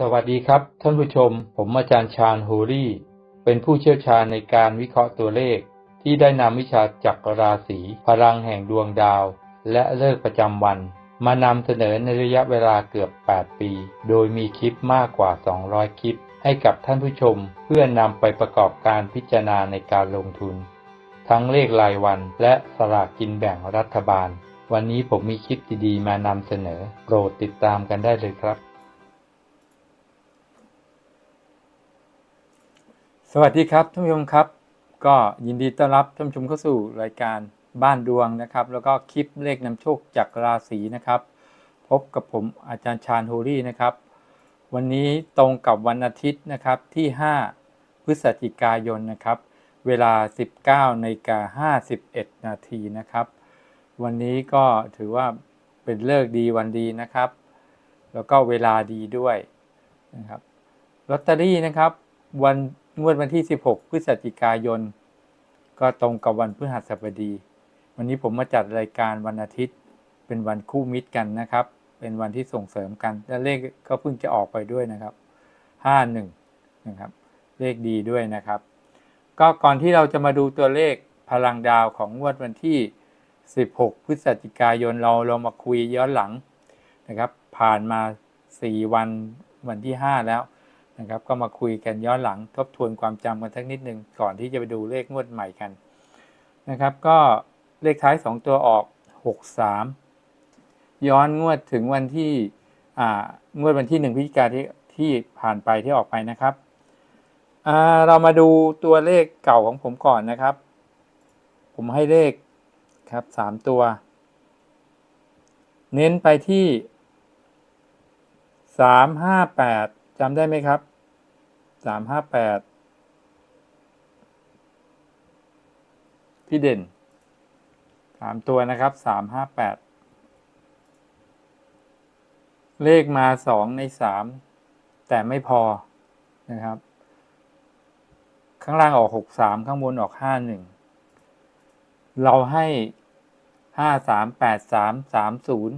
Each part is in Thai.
สวัสดีครับ ท่านผู้ชม ผมอาจารย์ชาญฮูรี่ เป็นผู้เชี่ยวชาญในการวิเคราะห์ตัวเลข ที่ได้นำวิชาจักรราศีพลังแห่งดวงดาว และเลิกประจำวัน มานำเสนอในระยะเวลาเกือบ 8 ปี โดยมีคลิปมากกว่า 200 คลิป ให้กับท่านผู้ชม เพื่อนำไปประกอบการพิจารณาในการลงทุน ทั้งเลขรายวันและสลากกินแบ่งรัฐบาล วันนี้ผมมีคลิปดีๆมานำเสนอ โปรดติดตามกันได้เลยครับ สวัสดีครับท่านผู้ชมครับ ก็ยินดีต้อนรับท่านผู้ชมเข้าสู่รายการบ้านดวงนะครับ แล้วก็คลิปเลขนำโชคจากราศีนะครับ พบกับผมอาจารย์ชาญโฮรี่นะครับ วันนี้ตรงกับวันอาทิตย์นะครับที่ 5 พฤศจิกายนนะครับ เวลา 19นาฬิกา51 นาทีนะครับ วันนี้ก็ถือว่าเป็นเลิกดีวันดีนะครับ แล้วก็เวลาดีด้วยนะครับลอตเตอรี่นะครับวัน งวดวันที่ 16 พฤศจิกายน ก็ตรงกับวันพฤหัสบดี วันนี้ผมมาจัดรายการวันอาทิตย์ เป็นวันคู่มิตรกันนะครับ เป็นวันที่ส่งเสริมกัน และเลขก็เพิ่งจะออกไปด้วยนะครับ 51 นะครับ เลขดีด้วยนะครับ ก็ก่อนที่เราจะมาดูตัวเลขพลังดาวของงวดวันที่ 16 พฤศจิกายนเราเรามาคุยย้อนหลังนะครับ ผ่านมา 4 วันวันที่ 5 แล้ว นะครับ ก็มาคุยกันย้อนหลังทบทวนความจำกันสักนิดหนึ่งก่อนที่จะไปดูเลขงวดใหม่กันนะครับ ก็เลขท้าย 2 ตัวออก 63 ย้อนงวดถึงวันที่อ่างวดวันที่ 1 พฤศจิกาที่ที่ผ่านไปที่ออกไปนะครับอ่าเรามาดูตัวเลขเก่าของผมก่อนนะครับ ผมให้เลขครับสามตัว เน้นไปที่สามห้าแปด จำได้ไหมครับสามห้าแปดพี่เด่นสามตัวนะครับสามห้าแปดเลขมาสองในสามแต่ไม่พอนะครับ ข้างล่างออกหกสามข้างบนออกห้าหนึ่งเราให้ห้าสามแปดสามสามศูนย์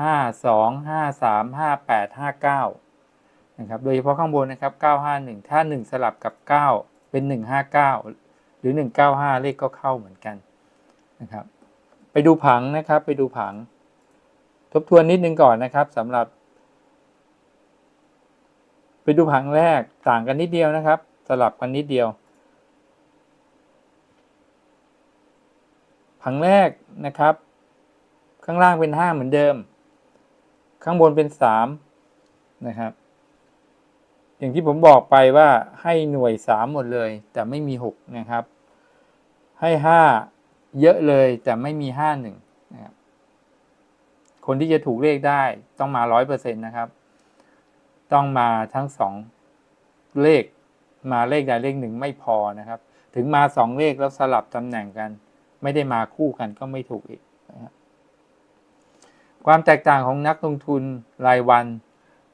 ห้าสองห้าสามห้าแปดห้าเก้า นะครับโดยเฉพาะข้างบนนะครับเก้าห้าหนึ่งถ้าหนึ่งสลับกับเก้าเป็นหนึ่งห้าเก้าหรือหนึ่งเก้าห้าเลขก็เข้าเหมือนกันนะครับ ไปดูผังนะครับไปดูผัง ทบทวนนิดนึงก่อนนะครับสำหรับ ไปดูผังแรกต่างกันนิดเดียวนะครับ สลับกันนิดเดียว ผังแรกนะครับ ข้างล่างเป็นห้าเหมือนเดิม ข้างบนเป็นสามนะครับ อย่างที่ผมบอกไปว่าให้หน่วยสามหมดเลย แต่ไม่มีหกนะครับ ให้ห้าเยอะเลยแต่ไม่มีห้าหนึ่งนะครับคนที่จะถูกเลขได้ต้องมาร้อยเปอร์เซ็นต์นะครับ ต้องมาทั้งสองเลขมาเลขใดเลขหนึ่งไม่พอนะครับ ถึงมาสองเลขแล้วสลับตำแหน่งกัน ไม่ได้มาคู่กันก็ไม่ถูกอีกนะครับความแตกต่างของนักลงทุนรายวัน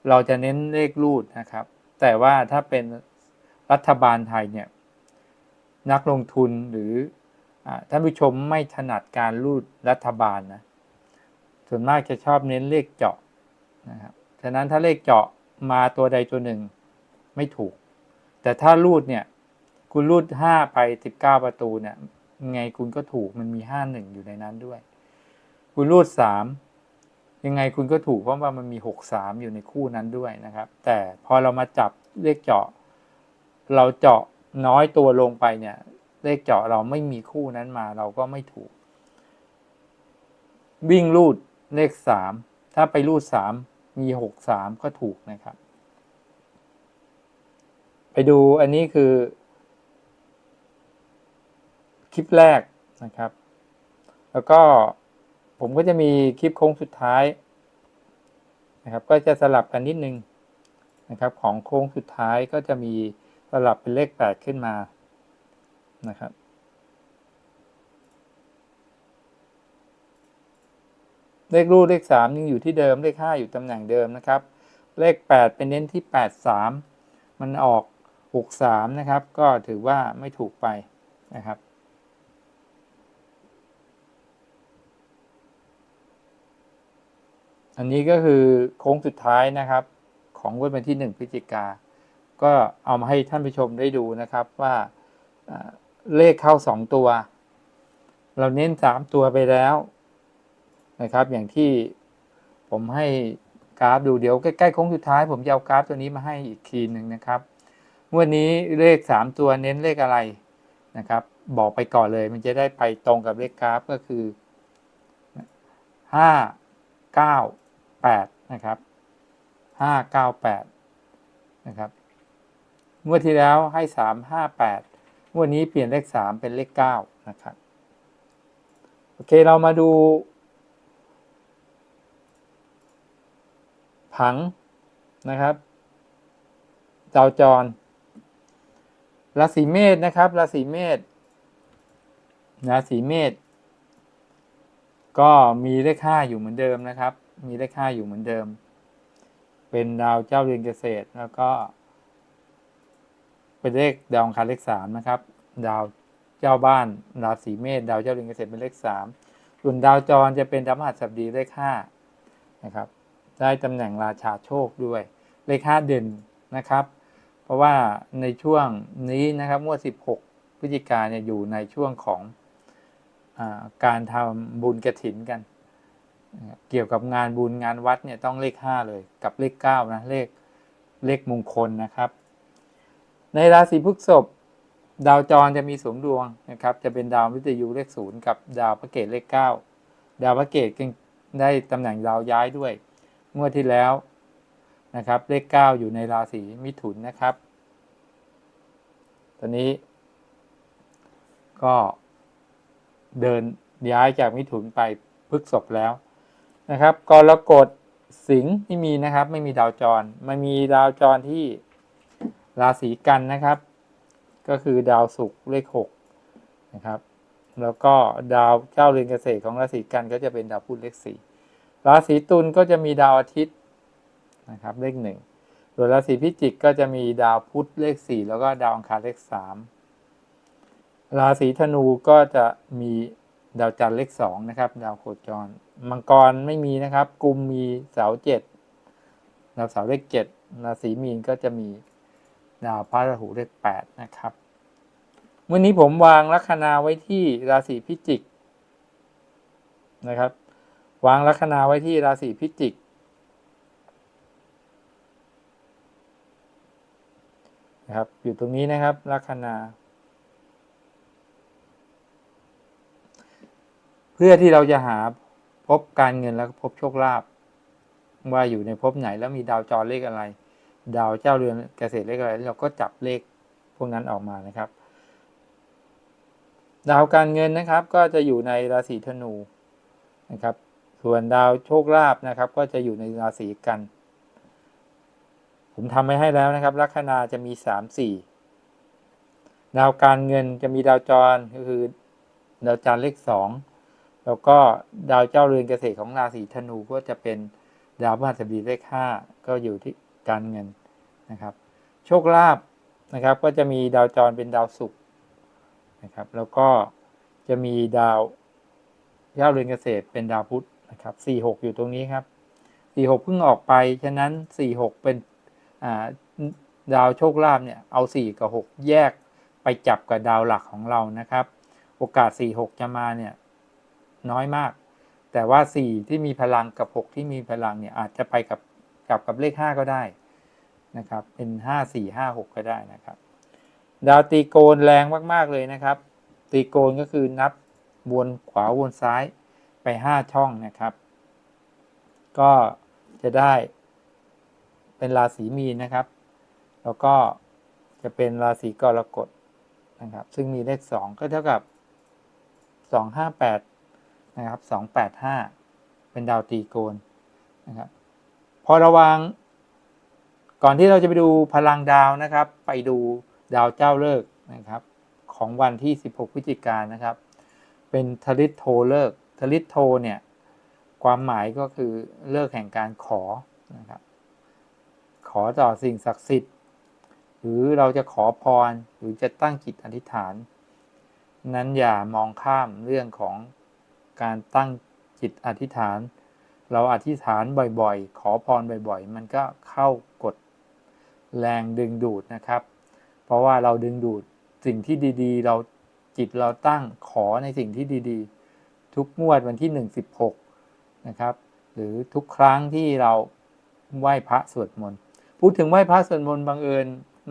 เราจะเน้นเลขรูดนะครับ แต่ว่าถ้าเป็นรัฐบาลไทยเนี่ยนักลงทุนหรือท่านผู้ชมไม่ถนัดการรูดรัฐบาลนะส่วนมากจะชอบเน้นเลขเจาะนะครับฉะนั้นถ้าเลขเจาะมาตัวใดตัวหนึ่งไม่ถูก แต่ถ้ารูดเนี่ยคุณรูดห้าไปสิบเก้าประตูเนี่ยไงคุณก็ถูกมันมีห้าหนึ่งอยู่ในนั้นด้วย คุณรูดสาม ยังไงคุณก็ถูกเพราะว่ามันมีหกสามอยู่ในคู่นั้นด้วยนะครับ แต่พอเรามาจับเลขเจาะ เราเจาะน้อยตัวลงไปเนี่ย เลขเจาะเราไม่มีคู่นั้นมาเราก็ไม่ถูก วิ่งรูดเลขสามถ้าไปรูดสามมีหกสามก็ถูกนะครับ ไปดูอันนี้คือ คลิปแรกนะครับ แล้วก็ ผมก็จะมีคลิปโค้งสุดท้ายนะครับ ก็จะสลับกันนิดนึงนะครับ ของโค้งสุดท้ายก็จะมีสลับเป็นเลขแปดขึ้นมานะครับเลขรูดเลขสามยังอยู่ที่เดิมเลขห้าอยู่ตำแหน่งเดิมนะครับ เลขแปดเป็นเน้นที่แปดสามมันออกหกสามนะครับ ก็ถือว่าไม่ถูกไปนะครับ อันนี้ก็คือโค้งสุดท้ายนะครับ ของวันที่หนึ่งพฤศจิกา ก็เอามาให้ท่านผู้ชมได้ดูนะครับว่าเลขเข้าสองตัว เราเน้นสามตัวไปแล้วนะครับ อย่างที่ผมให้กราฟดูเดี๋ยวใกล้ๆโค้งสุดท้าย ผมจะเอากราฟตัวนี้มาให้อีกทีหนึ่งนะครับวันนี้เลขสามตัวเน้นเลขอะไรนะครับ บอกไปก่อนเลยมันจะได้ไปตรงกับเลขกราฟก็คือห้า เก้าแปดนะครับห้าเก้าแปดนะครับงวดที่แล้วให้สามห้าแปดงวดนี้เปลี่ยนเลขสามเป็นเลขเก้านะครับโอเคเรามาดู ผังนะครับดาวจรราศีเมษนะครับราศีเมษราศีเมษก็มีเลขห้าอยู่เหมือนเดิมนะครับ มีเลขห้าอยู่เหมือนเดิม เป็นดาวเจ้าเรือนเกษตร แล้วก็ เป็นเลขดาวคารเลขสามนะครับ ดาวเจ้าบ้านราศีเมษดาวเจ้าเรือนเกษตรเป็นเลขสามส่วนดาวจรจะเป็นดาวมหัสบดีเลขห้านะครับ ได้ตำแหน่งราชาโชคด้วย เลขห้าเด่นนะครับ เพราะว่าในช่วงนี้นะครับงวด16พฤศจิกาเนี่ยอยู่ในช่วงของอการทำบุญกระถินกัน เกี่ยวกับงานบุญงานวัดเนี่ยต้องเลข 5 เลยกับเลข9นะเลขเลขมงคลนะครับ ในราศีพฤษภดาวจรจะมีสมดวงนะครับ จะเป็นดาววิทยุเลขศูนย์กับดาวพระเกตเลข 9 ดาวพระเกตได้ตำแหน่งดาวย้ายด้วยงวดที่แล้วนะครับ เลขเก้าอยู่ในราศีมิถุนนะครับ ตอนนี้ ก็เดินย้ายจากมิถุนไปพฤกษบแล้ว นะครับกรกฎสิงห์ไม่มีนะครับ ไม่มีดาวจรมันมีดาวจรที่ราศีกันนะครับ ก็คือดาวศุกร์เลขหกนะครับ แล้วก็ดาวเจ้าเรือนเกษตรของราศีกันก็จะเป็นดาวพุธเลขสี่ราศีตุลก็จะมีดาวอาทิตย์นะครับเลขหนึ่งส่วนราศีพิจิกก็จะมีดาวพุธเลขสี่แล้วก็ดาวอังคารเลขสามราศีธนูก็จะมี ดาวจันทร์เลขสองนะครับ ดาวโคจร มังกรไม่มีนะครับ กุมมีเสาเจ็ดดาวเสาเลขเจ็ดราศีมีนก็จะมีดาวพระราหูเลขแปดนะครับวันนี้ผมวางลัคนาไว้ที่ราศีพิจิกนะครับ วางลัคนาไว้ที่ราศีพิจิกนะครับ อยู่ตรงนี้นะครับลัคนา พื่อที่เราจะหาพบการเงินแล้วพบโชคลาภว่าอยู่ในภพไหนแล้วมีดาวจรเลขอะไร ดาวเจ้าเรือนเกษตรเลขอะไร เราก็จับเลขพวกนั้นออกมานะครับ ดาวการเงินนะครับ ก็จะอยู่ในราศีธนูนะครับ ส่วนดาวโชคลาภนะครับ ก็จะอยู่ในราศีกัน ผมทำไว้ให้แล้วนะครับ ลัคนาจะมีสามสี่ดาวการเงินจะมีดาวจรก็คือ ดาวจันทร์เลขสอง แล้วก็ดาวเจ้าเรือนเกษตรของราศีธนูก็จะเป็นดาวพฤหัสบดีเลขห้าก็อยู่ที่การเงินนะครับ โชคลาภนะครับ ก็จะมีดาวจรเป็นดาวศุกร์นะครับ แล้วก็จะมีดาวเจ้าเรือนเกษตรเป็นดาวพุธนะครับสี่หกอยู่ตรงนี้ครับสี่หกเพิ่งออกไป ฉะนั้นสี่หกเป็นอ่าดาวโชคลาภเนี่ยเอาสี่กับหกแยกไปจับกับดาวหลักของเรานะครับ โอกาสสี่หกจะมาเนี่ย น้อยมาก แต่ว่าสี่ที่มีพลังกับหกที่มีพลังเนี่ยอาจจะไปกับกับกับเลขห้าก็ได้นะครับเป็นห้าสี่ห้าหกก็ได้นะครับ ดาวตีโกนแรงมาก ๆ เลยนะครับ ตีโกนก็คือนับวนขวาวนซ้ายไปห้าช่องนะครับ ก็จะได้เป็นราศีมีนนะครับ แล้วก็จะเป็นราศีกรกฎนะครับ ซึ่งมีเลขสองก็เท่ากับสองห้าแปด นะครับสองแปดห้าเป็นดาวตีโกนนะครับพอระวัง ก่อนที่เราจะไปดูพลังดาวนะครับ ไปดูดาวเจ้าเลิกนะครับของวันที่ 16 พฤศจิกายนนะครับ เป็นทริตโทเลิกทริตโทเนี่ยความหมายก็คือเลิกแห่งการขอนะครับขอต่อสิ่งศักดิ์สิทธิ์ หรือเราจะขอพรหรือจะตั้งจิตอธิษฐาน นั้นอย่ามองข้ามเรื่องของ การตั้งจิตอธิษฐาน เราอธิษฐานบ่อยๆ ขอพรบ่อยๆ มันก็เข้ากดแรงดึงดูดนะครับ เพราะว่าเราดึงดูดสิ่งที่ดีๆ เราจิตเราตั้งขอในสิ่งที่ดีๆ ทุกงวดวันที่หนึ่งสิบหกนะครับ หรือทุกครั้งที่เราไหว้พระสวดมนต์พูดถึงไหว้พระสวดมนต์บังเอิญ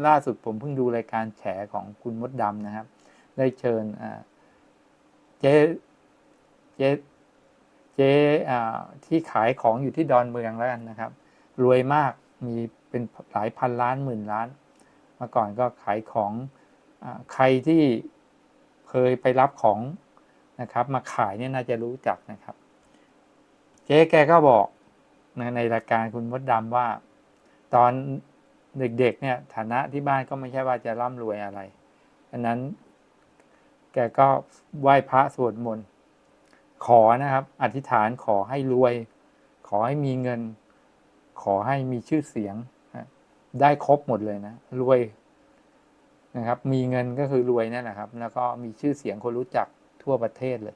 ล่าสุดผมเพิ่งดูรายการแฉของคุณมดดำนะครับ ได้เชิญเจ๊ เจ๊เจ๊ที่ขายของอยู่ที่ดอนเมืองแล้วกันนะครับ รวยมากมีเป็นหลายพันล้านหมื่นล้านเมื่อก่อนก็ขายของอใครที่เคยไปรับของนะครับ มาขายเนี่ยน่าจะรู้จักนะครับ เจ๊แกก็บอกนในรายการคุณมดดำว่า ตอนเด็กๆเนี่ยฐานะที่บ้านก็ไม่ใช่ว่าจะร่ำรวยอะไรอันนั้น แกก็ไหว้พระสวดมนต์ ขอนะครับ อธิษฐานขอให้รวย ขอให้มีเงิน ขอให้มีชื่อเสียง ได้ครบหมดเลยนะ รวยนะครับ มีเงินก็คือรวยนั่นแหละครับ แล้วก็มีชื่อเสียงคนรู้จักทั่วประเทศเลย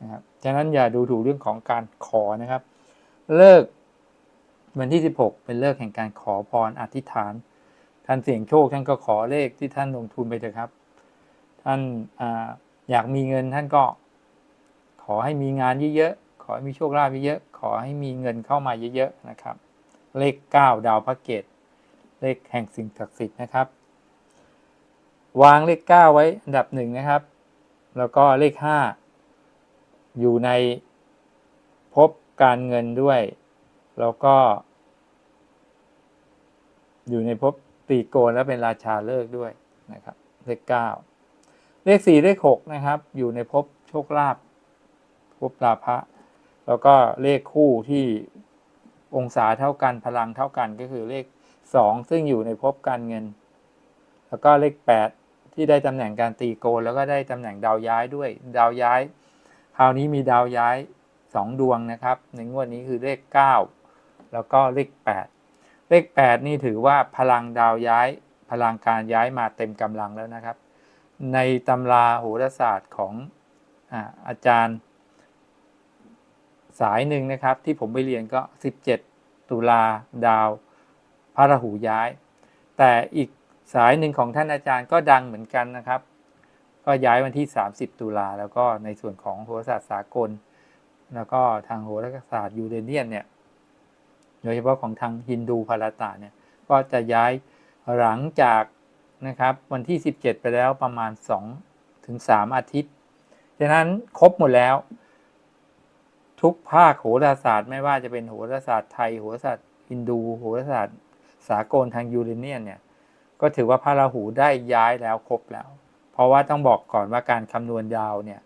นะครับ ฉะนั้นอย่าดูถูกเรื่องของการขอนะครับ เลิกวันที่ 16 เป็นเลิกแห่งการขอพรอธิษฐาน ท่านเสี่ยงโชคท่านก็ขอเลขที่ท่านลงทุนไปเถอะครับ ท่านออยากมีเงินท่านก็ ขอให้มีงานเยอะๆ ขอให้มีโชคลาภเยอะๆ ขอให้มีเงินเข้ามาเยอะๆ นะครับ เลข 9 ดาวพระเกต เลขแห่งสิ่งศักดิ์สิทธิ์นะครับ วางเลข 9 ไว้อันดับหนึ่งนะครับ แล้วก็เลข 5 อยู่ในภพการเงินด้วย แล้วก็ อยู่ในภพตรีโกณและเป็นราชาเลิกด้วยนะครับ เลข 9 เลข 4 เลข 6 นะครับ อยู่ในภพโชคลาภ ภพลาภะแล้วก็เลขคู่ที่องศาเท่ากันพลังเท่ากันก็คือเลขสองซึ่งอยู่ในภพการเงิน แล้วก็เลขแปดที่ได้ตำแหน่งการตีโกนแล้วก็ได้ตำแหน่งดาวย้ายด้วยดาวย้าย คราวนี้มีดาวย้ายสองดวงนะครับ ในงวดนี้คือเลขเก้าแล้วก็เลขแปดเลขแปดนี่ถือว่าพลังดาวย้าย พลังการย้ายมาเต็มกำลังแล้วนะครับ ในตำราโหราศาสตร์ของอาอาจารย์ สายหนึ่งนะครับที่ผมไปเรียนก็ 17 ตุลาดาวพระราหูย้าย แต่อีกสายหนึ่งของท่านอาจารย์ก็ดังเหมือนกันนะครับ ก็ย้ายวันที่ 30 ตุลาแล้วก็ในส่วนของโหราศาสตร์สากล แล้วก็ทางโหราศาสตร์ยูเรเนียนเนี่ยโดยเฉพาะของทางฮินดูพาราตาเนี่ยก็จะย้ายหลังจากนะครับวันที่ 17 ไปแล้วประมาณ2ถึง3อาทิตย์ฉะนั้นครบหมดแล้ว ทุกภาคโหราศาสตร์ไม่ว่าจะเป็นโหราศาสตร์ไทยโหราศาสตร์ฮินดูโหราศาสตร์สากลทางยูเรเนียนเนี่ยก็ถือว่าพระราหูได้ย้ายแล้วครบแล้ว เพราะว่าต้องบอกก่อนว่าการคำนวณดาวเนี่ย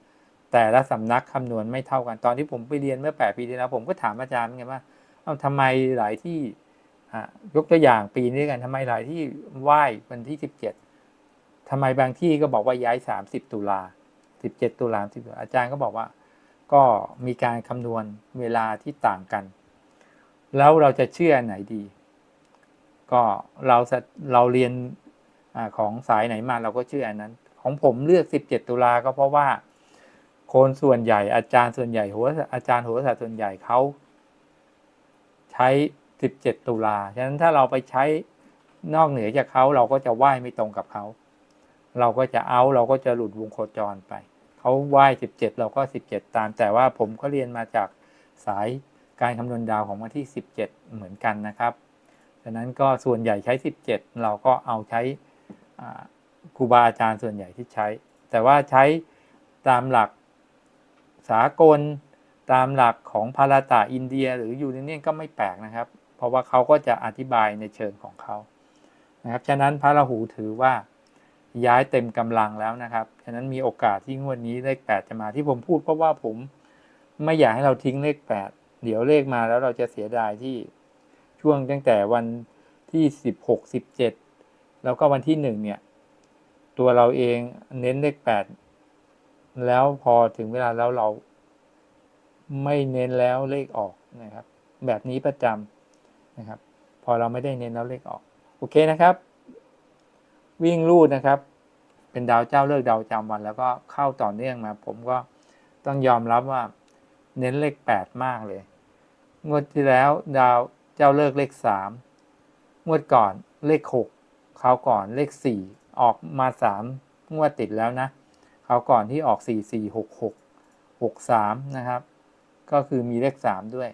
แต่ละสำนักคำนวณไม่เท่ากันตอนที่ผมไปเรียนเมื่อแปดปีที่แล้วผมก็ถามอาจารย์ไงว่าเอาทำไมหลายที่อะยกตัวอย่างปีนี้กันทำไมหลายที่ไหว้วันที่สิบเจ็ดทำไมบางที่ก็บอกว่าย้ายสามสิบตุลาสิบเจ็ดตุลาสิบอาจารย์ก็บอกว่า ก็มีการคำนวณเวลาที่ต่างกัน แล้วเราจะเชื่อไหนดี ก็เราจะเราเรียนอของสายไหนมาเราก็เชื่ออันนั้น ของผมเลือก 17 ตุลาก็เพราะว่า คนส่วนใหญ่อาจารย์ส่วนใหญ่หราอาจารย์หราศาสตร์ส่วนใหญ่เขาใช้ 17 ตุลาฉะนั้นถ้าเราไปใช้นอกเหนือจากเขาเราก็จะไหว้ไม่ตรงกับเขา เราก็จะเอาเราก็จะหลุดวงโคจรไป เขาไหว้สิบเจ็ดเราก็สิบเจ็ดตาม แต่ว่าผมก็เรียนมาจากสายการคำนวณดาวของวันที่สิบเจ็ดเหมือนกันนะครับฉะนั้นก็ส่วนใหญ่ใช้สิบเจ็ดเราก็เอาใช้ครูบาอาจารย์ส่วนใหญ่ที่ใช้ แต่ว่าใช้ตามหลักสากลตามหลักของพาราตาอินเดีย หรือยูเรเนียนก็ไม่แปลกนะครับ เพราะว่าเขาก็จะอธิบายในเชิงของเขานะครับฉะนั้นพระราหูถือว่า ย้ายเต็มกำลังแล้วนะครับฉะนั้นมีโอกาสที่งวดนี้เลขแปดจะมาที่ผมพูดเพราะว่าผมไม่อยากให้เราทิ้งเลขแปดเดี๋ยวเลขมาแล้วเราจะเสียดายที่ช่วงตั้งแต่วันที่สิบหกสิบเจ็ดแล้วก็วันที่หนึ่งเนี่ย ตัวเราเองเน้นเลขแปดแล้วพอถึงเวลาแล้วเราไม่เน้นแล้วเลขออกนะครับ แบบนี้ประจำนะครับ พอเราไม่ได้เน้นแล้วเลขออก โอเคนะครับ วิ่งรูดนะครับ เป็นดาวเจ้าเลิกดาวจำวัน แล้วก็เข้าต่อเนื่องมา ผมก็ต้องยอมรับว่าเน้นเลขแปดมากเลย งวดที่แล้วดาวเจ้าเลิกเลขสามงวดก่อนเลขหกคราวก่อนเลขสี่ออกมาสามงวดติดแล้วนะคราวก่อนที่ออกสี่สี่หกหกหกสามนะครับ ก็คือมีเลขสามด้วย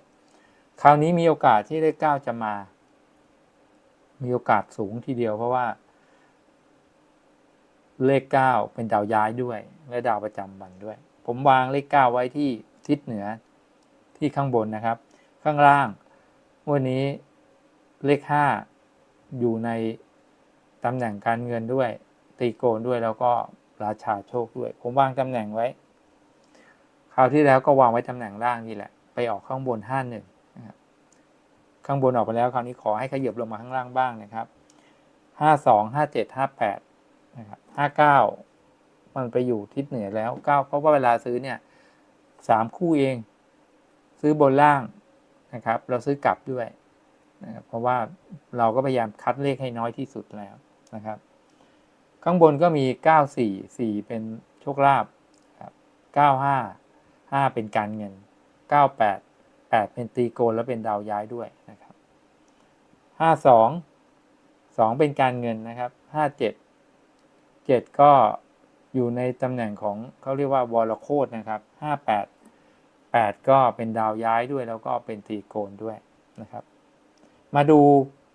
คราวนี้มีโอกาสที่เลขเก้าจะมา มีโอกาสสูงทีเดียวเพราะว่า เลข 9 เป็นดาวย้ายด้วย และดาวประจำวันด้วย ผมวางเลข 9 ไว้ที่ทิศเหนือที่ข้างบนนะครับ ข้างล่างวันนี้เลข 5 อยู่ในตำแหน่งการเงินด้วย ตีโกนด้วยแล้วก็ราชาโชคด้วย ผมวางตำแหน่งไว้คราวที่แล้วก็วางไว้ตำแหน่งล่างนี่แหละ ไปออกข้างบน5้าหนึ่งข้างบนออกไปแล้วคราวนี้ขอให้ขยับลงมาข้างล่างบ้างนะครับ 5 2 5 7 5 8 นะครับห้าเก้ามันไปอยู่ทิศเหนือแล้วเก้าเพราะว่าเวลาซื้อเนี่ยสามคู่เอง ซื้อบนล่างนะครับ เราซื้อกลับด้วยนะครับเพราะว่าเราก็พยายามคัดเลขให้น้อยที่สุดแล้วนะครับ ข้างบนก็มีเก้าสี่สี่เป็นโชคลาภครับเก้าห้าห้าเป็นการเงินเก้าแปดแปดเป็นตีโกนแล้วเป็นดาวย้ายด้วยนะครับห้าสองสองเป็นการเงินนะครับห้า เจ็ดก็อยู่ในตำแหน่งของเขาเรียกว่าวอลโคดนะครับห้าแปดแปดก็เป็นดาวย้ายด้วยแล้วก็เป็นตีโกนด้วยนะครับ มาดู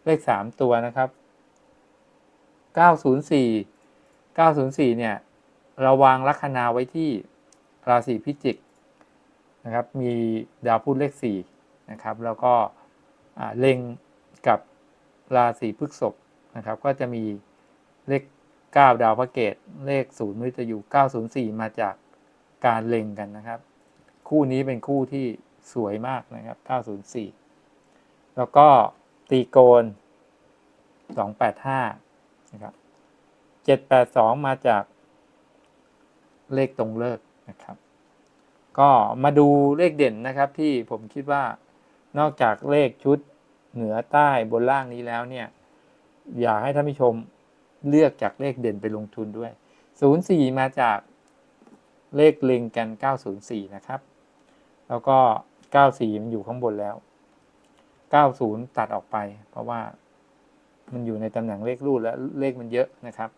เลขสามตัวนะครับเก้าศูนย์สี่เก้าศูนย์สี่เนี่ยเราวางลัคนาไว้ที่ราศีพิจิกนะครับ มีดาวพุธเลขสี่นะครับ แล้วก็เล็งกับราศีพฤษภนะครับ ก็จะมีเลข 9 ดาวพระเกตเลขศูนย์มฤตยู904 มาจากการเล็งกันนะครับ คู่นี้เป็นคู่ที่สวยมากนะครับ 904 แล้วก็ตีโกน 285 นะครับ 782 มาจากเลขตรงเลิกนะครับ ก็มาดูเลขเด่นนะครับที่ผมคิดว่านอกจากเลขชุดเหนือใต้บนล่างนี้แล้วเนี่ย อยากให้ท่านผู้ชม เลือกจากเลขเด่นไปลงทุนด้วย 04 มาจากเลขเล็งกัน 904 นะครับ แล้วก็ 94 มันอยู่ข้างบนแล้ว 90 ตัดออกไป เพราะว่ามันอยู่ในตำแหน่งเลขรูดแล้วเลขมันเยอะนะครับ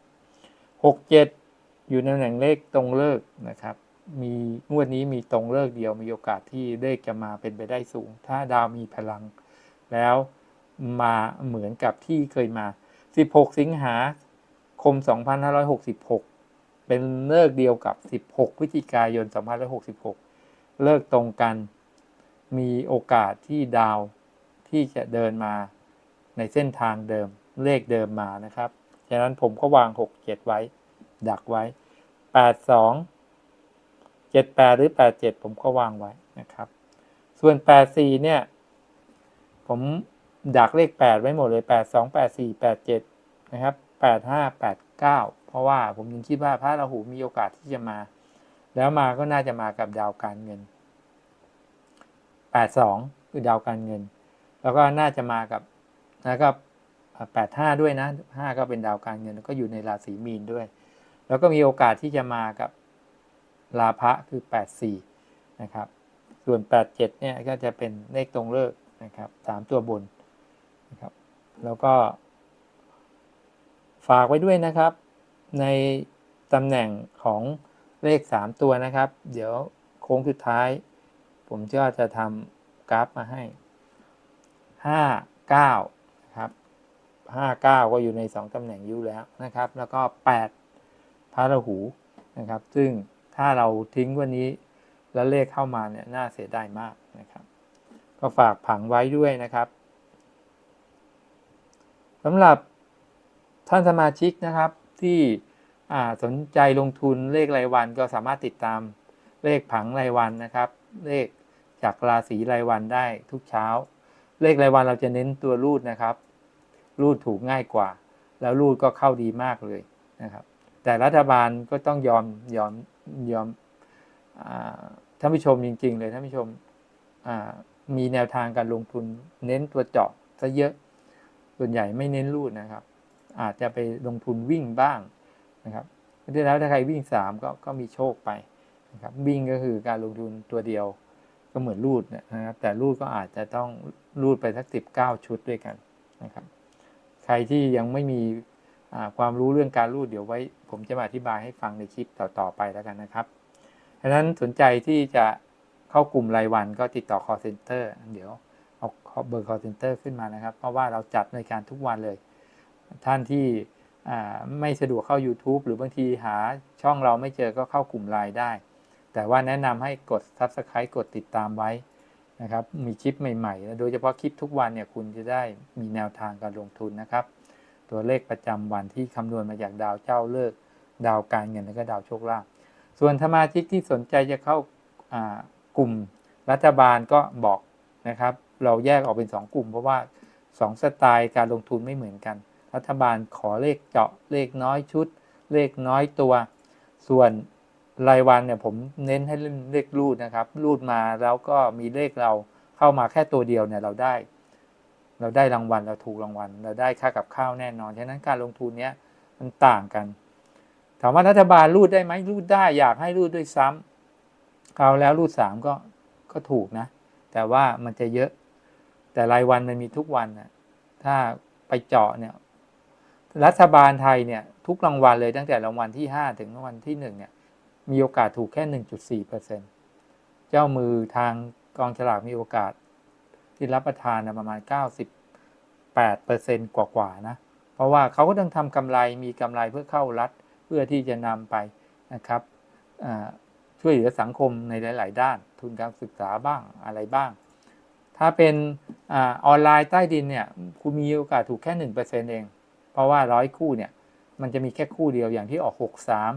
67 อยู่ในตำแหน่งเลขตรงเลิกนะครับ มีงวดนี้มีตรงเลิกเดียวมีโอกาสที่เลขจะมาเป็นไปได้สูง ถ้าดาวมีพลังแล้วมาเหมือนกับที่เคยมา 16 สิงหา คม 2566 เป็นเลิกเดียวกับ 16พฤศจิกายน 2566 เลิกตรงกัน มีโอกาสที่ดาวที่จะเดินมาในเส้นทางเดิมเลขเดิมมานะครับ ฉะนั้นผมก็วาง 6 7 ไว้ ดักไว้ 82 78 หรือ 87 ผมก็วางไว้นะครับ ส่วน 84 เนี่ย ผมดักเลข 8 ไว้หมดเลย 82 84 87 นะครับ 85 89 เพราะว่าผมยังคิดว่าพระราหูมีโอกาสที่จะมา แล้วมาก็น่าจะมากับดาวการเงิน 82 คือดาวการเงิน แล้วก็น่าจะมากับแล้วก็85 ด้วยนะ 5 ก็เป็นดาวการเงิน แล้วก็อยู่ในราศีมีนด้วย แล้วก็มีโอกาสที่จะมากับลาภะคือ 84 นะครับ ส่วน 87 เนี่ยก็จะเป็นเลขตรงเลิกนะครับสามตัวบนนะครับ แล้วก็ ฝากไว้ด้วยนะครับ ในตำแหน่งของเลข 3 ตัวนะครับ เดี๋ยวโค้งสุดท้าย ผมก็จะทำกราฟมาให้ 5 9นะครับ5 9 ก็อยู่ใน 2ตำแหน่งยู่แล้วนะครับ แล้วก็ 8 พระราหูนะครับ ซึ่งถ้าเราทิ้งวันนี้แล้วเลขเข้ามาเนี่ยน่าเสียดายมากนะครับ ก็ฝากผังไว้ด้วยนะครับสำหรับ ท่านสมาชิกนะครับที่สนใจลงทุนเลขรายวันก็สามารถติดตามเลขผังรายวันนะครับ เลขจากราศีรายวันได้ทุกเช้า เลขรายวันเราจะเน้นตัวรูดนะครับ รูดถูกง่ายกว่า แล้วรูดก็เข้าดีมากเลยนะครับ แต่รัฐบาลก็ต้องยอมยอมยอมท่านผู้ชมจริง ๆ เลยท่านผู้ชมมีแนวทางการลงทุนเน้นตัวเจาะซะเยอะส่วนใหญ่ไม่เน้นรูดนะครับ อาจจะไปลงทุนวิ่งบ้างนะครับที่แล้วถ้าใครวิ่ง 3 ก็ก็มีโชคไปนะครับวิ่งก็คือการลงทุนตัวเดียวก็เหมือนรูดนะครับแต่รูดก็อาจจะต้องรูดไปสักสิบเก้าชุดด้วยกันนะครับใครที่ยังไม่มีความรู้เรื่องการรูดเดี๋ยวไว้ ผมจะมาอธิบายให้ฟังในคลิปต่อๆไปแล้วกันนะครับดังนั้นสนใจที่จะเข้ากลุ่มรายวันก็ติดต่อ call center เดี๋ยวเอาเบอร์ call center ขึ้นมานะครับ เพราะว่าเราจัดในการทุกวันเลย ท่านที่ไม่สะดวกเข้า YouTube หรือบางทีหาช่องเราไม่เจอก็เข้ากลุ่มไลน์ได้ แต่ว่าแนะนำให้กด Subscribe กดติดตามไว้นะครับ มีคลิปใหม่ๆ โดยเฉพาะคลิปทุกวันเนี่ยคุณจะได้มีแนวทางการลงทุนนะครับ ตัวเลขประจำวันที่คำนวณมาจากดาวเจ้าเลิก ดาวการเงินและก็ดาวโชคลาภ ส่วนสมาชิกที่สนใจจะเข้าอ่ากลุ่มรัฐบาลก็บอกนะครับ เราแยกออกเป็น 2 กลุ่ม เพราะว่า 2 สไตล์การลงทุนไม่เหมือนกัน รัฐบาลขอเลขเจาะเลขน้อยชุด เลขน้อยตัว ส่วนรายวันเนี่ยผมเน้นให้เล่นเลขรูดนะครับ รูดมาแล้วก็มีเลขเราเข้ามาแค่ตัวเดียวเนี่ยเราได้ เราได้รางวัลเราถูกรางวัล เราได้ค่ากับข้าวแน่นอน ฉะนั้นการลงทุนเนี้ยมันต่างกัน ถามว่ารัฐบาลรูดได้ไหมรูดได้อยากให้รูดด้วยซ้ำคราวแล้วรูดสามก็ก็ถูกนะ แต่ว่ามันจะเยอะ แต่รายวันมันมีทุกวันนะถ้าไปเจาะเนี่ย รัฐบาลไทยเนี่ยทุกรางวัลเลยตั้งแต่รางวัลที่ห้าถึงรางวัลที่หนึ่งเนี่ยมีโอกาสถูกแค่หนึ่งจุดสี่เปอร์เซ็นเจ้ามือทางกองฉลากมีโอกาสที่รับประทานประมาณเก้าสิบแปดเปอร์เซ็นกว่าๆนะเพราะว่าเขาก็ต้องทำกำไรมีกำไรเพื่อเข้ารัฐเพื่อที่จะนำไปนะครับช่วยเหลือสังคมในหลาย ๆ ด้าน ทุนการศึกษาบ้างอะไรบ้าง ถ้าเป็นออนไลน์ใต้ดินเนี่ยคุณมีโอกาสถูกแค่หนึ่งเปอร์เซ็นเอง ราะว่าร้อยคู่เนี่ยมันจะมีแค่คู่เดียวอย่างที่ออกหกสาม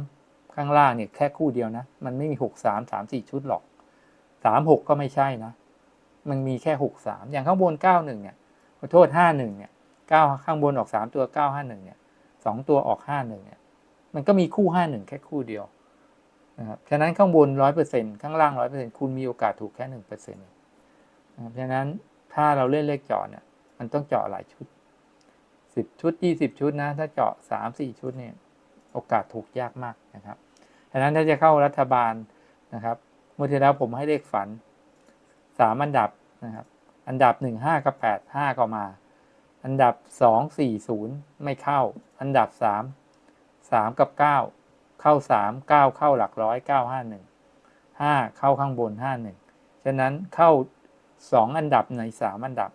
ข้างล่างเนี่ยแค่คู่เดียวนะ มันไม่มีหกสามสามสี่ชุดหรอกสามหกก็ไม่ใช่นะ มันมีแค่หกสามอย่างข้างบนเก้าหนึ่งเนี่ยขอโทษห้าหนึ่งเนี่ยเก้าข้างบนออกสามตัวเก้าห้าหนึ่งเนี่ยสองตัวออกห้าหนึ่งเนี่ย มันก็มีคู่ห้าหนึ่งแค่คู่เดียวนะครับ ฉะนั้นข้างบนร้อยเปอร์เซ็นข้างล่างร้อยเปอร์เซ็นคุณมีโอกาสถูกแค่หนึ่งเปอร์เซ็นต์นะครับฉะนั้นถ้าเราเล่นเลขจาะเนี่ย มันต้องเจาะหลายชุด สิบชุดยี่สิบชุดนะ ถ้าเจาะสามสี่ชุดเนี่ยโอกาสถูกยากมากนะครับฉะนั้นถ้าจะเข้ารัฐบาลนะครับเมื่อที่แล้วผมให้เลขฝันสามอันดับนะครับ อันดับหนึ่งห้ากับแปดห้าก็มา อันดับสองสี่ศูนย์ไม่เข้า อันดับสามสามกับเก้าเข้าสามเก้าเข้าหลักร้อยเก้าห้าหนึ่งห้าเข้าข้างบนห้าหนึ่งฉะนั้นเข้าสองอันดับในสามอันดับ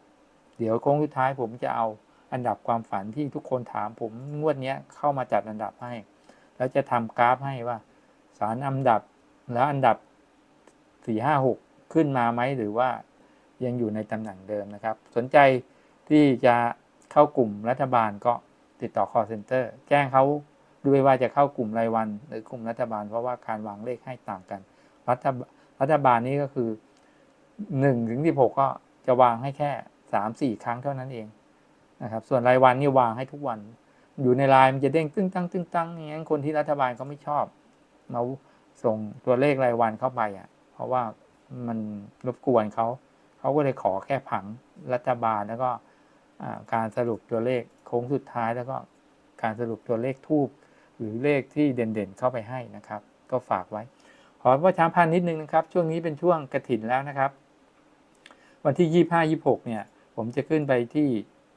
เดี๋ยวโค้งสุดท้ายผมจะเอา อันดับความฝันที่ทุกคนถามผมงวดนี้เข้ามาจัดอันดับให้ แล้วจะทำกราฟให้ว่า สารอันดับแล้วอันดับสี่ห้าหกขึ้นมาไหมหรือว่ายังอยู่ในตำแหน่งเดิมนะครับ สนใจที่จะเข้ากลุ่มรัฐบาลก็ติดต่อ call center แจ้งเขาด้วยว่าจะเข้ากลุ่มรายวัน หรือกลุ่มรัฐบาล เพราะว่าการวางเลขให้ต่างกัน รัฐรัฐบาลนี้ก็คือหนึ่งถึงสิบหกก็จะวางให้แค่สามสี่ครั้งเท่านั้นเอง นะครับส่วนรายวันนี่วางให้ทุกวัน อยู่ในไลน์มันจะเด้งตึ้งตั้งตึ้งตั้งอย่างนั้นคนที่รัฐบาลเขาไม่ชอบ มาส่งตัวเลขรายวันเข้าไปอะ เพราะว่ามันรบกวนเขาเขาก็เลยขอแค่ผังรัฐบาลแล้วก็การสรุปตัวเลขโค้งสุดท้ายแล้วก็การสรุปตัวเลขทูบหรือเลขที่เด่นๆเข้าไปให้นะครับ ก็ฝากไว้ ขอประชาพันธ์นิดนึงนะครับ ช่วงนี้เป็นช่วงกระถินแล้วนะครับ วันที่ยี่ห้ายี่หกเนี่ย ผมจะขึ้นไปที่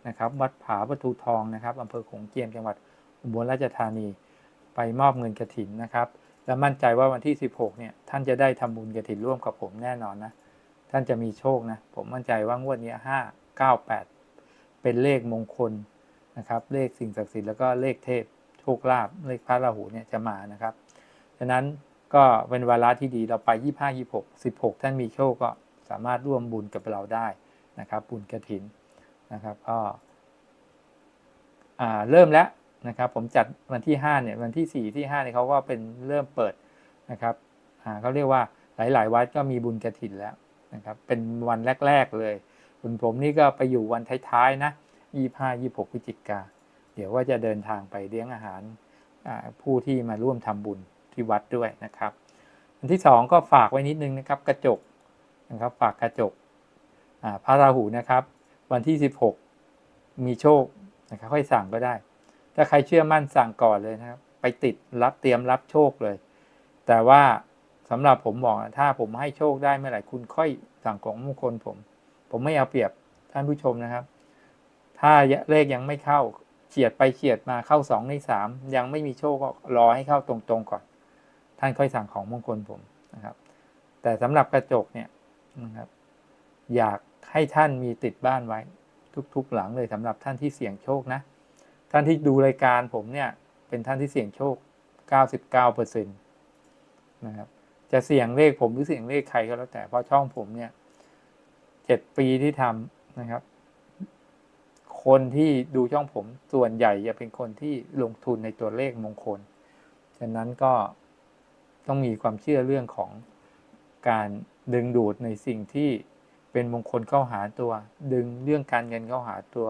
นะครับวัดผาประตูทองนะครับอำเภอโขงเจียมจังหวัดอุบลราชธานี ไปมอบเงินกระถินนะครับ และมั่นใจว่าวันที่ 16เนี่ยท่านจะได้ทำบุญกระถินร่วมกับผมแน่นอนนะท่านจะมีโชคนะผมมั่นใจว่างวดนี้5 9 8 เป็นเลขมงคลนะครับเลขสิ่งศักดิ์สิทธิ์แล้วก็เลขเทพโชคลาภเลขพระราหูเนี่ยจะมานะครับฉะนั้นก็เป็นวาระที่ดีเราไป 25 26 16 ท่านมีโชคก็สามารถร่วมบุญกับเราได้นะครับบุญกระถิน นะครับก็เริ่มแล้วนะครับ ผมจัดวันที่5เนี่ยวันที่ 4 ที่5เนี่ยเขาก็เป็นเริ่มเปิดนะครับเขาเรียกว่าหลาย ๆ วัดก็มีบุญกระถินแล้วนะครับ เป็นวันแรก ๆ เลยคุณผมนี่ก็ไปอยู่วันท้าย ๆ นะ25 26พฤศจิกาเดี๋ยวว่าจะเดินทางไปเลี้ยงอาหารผู้ที่มาร่วมทำบุญที่วัดด้วยนะครับอันที่สองก็ฝากไว้นิดนึงนะครับ กระจกนะครับ ฝากกระจกพระราหูนะครับ วันที่ 16 มีโชคนะครับค่อยสั่งก็ได้ ถ้าใครเชื่อมั่นสั่งก่อนเลยนะครับ ไปติดรับเตรียมรับโชคเลย แต่ว่าสำหรับผมบอกนะถ้าผมให้โชคได้เมื่อไหร่คุณค่อยสั่งของมงคลผม ผมไม่เอาเปรียบท่านผู้ชมนะครับ ถ้าเลขยังไม่เข้าเฉียดไปเฉียดมาเข้าสองในสามยังไม่มีโชคก็รอให้เข้าตรงๆก่อน ท่านค่อยสั่งของมงคลผมนะครับ แต่สำหรับกระจกเนี่ยนะครับ อยาก ให้ท่านมีติดบ้านไว้ ทุกๆหลังเลยสำหรับท่านที่เสี่ยงโชคนะ ท่านที่ดูรายการผมเนี่ยเป็นท่านที่เสี่ยงโชค 99เปอร์เซ็นต์นะครับจะเสี่ยงเลขผมหรือเสี่ยงเลขใครก็แล้วแต่เพราะช่องผมเนี่ยเจ็ดปีที่ทำนะครับ คนที่ดูช่องผมส่วนใหญ่จะเป็นคนที่ลงทุนในตัวเลขมงคล ฉะนั้นก็ต้องมีความเชื่อเรื่องของการดึงดูดในสิ่งที่ เป็นมงคลเข้าหาตัว ดึงเรื่องการเงินเข้าหาตัว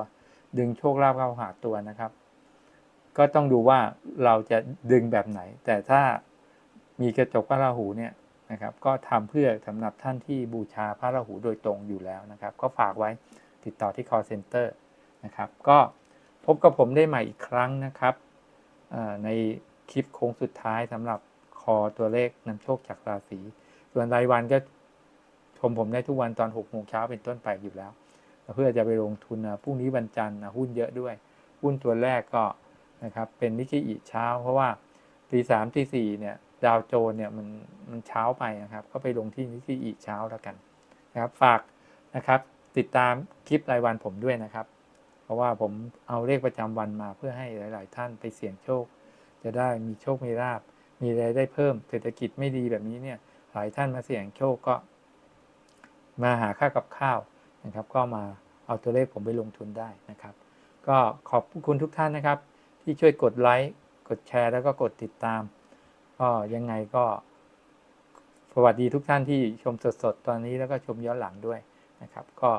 ดึงโชคลาภเข้าหาตัวนะครับ ก็ต้องดูว่าเราจะดึงแบบไหน แต่ถ้ามีกระจกพระราหูเนี่ยนะครับ ก็ทำเพื่อสำหรับท่านที่บูชาพระราหูโดยตรงอยู่แล้วนะครับ ก็ฝากไว้ติดต่อที่ call center นะครับ ก็พบกับผมได้ใหม่อีกครั้งนะครับในคลิปโค้งสุดท้ายสำหรับคอตัวเลขนำโชคจากราศีส่วนรายวันก็ ชมผมได้ทุกวันตอน6โมงเช้าเป็นต้นไปอยู่แล้ว เพื่อจะไปลงทุนนะพรุ่งนี้วันจันทร์นะหุ้นเยอะด้วย หุ้นตัวแรกก็นะครับเป็นนิกเกอิเช้า เพราะว่าตีสามตีสี่เนี่ยดาวโจนเนี่ยมันมันเช้าไปนะครับ ก็ไปลงที่นิกเกอิเช้าแล้วกันนะครับฝากนะครับติดตามคลิปรายวันผมด้วยนะครับ เพราะว่าผมเอาเลขประจำวันมาเพื่อให้หลาย ๆ ท่านไปเสี่ยงโชค จะได้มีโชคมีลาบมีรายได้เพิ่มเศรษฐกิจไม่ดีแบบนี้เนี่ยหลายท่านมาเสี่ยงโชคก็ มาหาค่ากับข้าวนะครับ ก็มาเอาตัวเลขผมไปลงทุนได้นะครับ ก็ขอบคุณทุกท่านนะครับ ที่ช่วยกดไลค์กดแชร์แล้วก็กดติดตามก็ยังไงก็สวัสดีทุกท่านที่ชมสดๆ ตอนนี้แล้วก็ชมย้อนหลังด้วยนะครับ ก็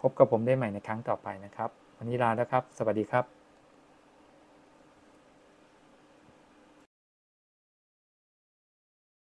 พบกับผมได้ใหม่ในครั้งต่อไปนะครับ วันนี้ลาแล้วครับ สวัสดีครับ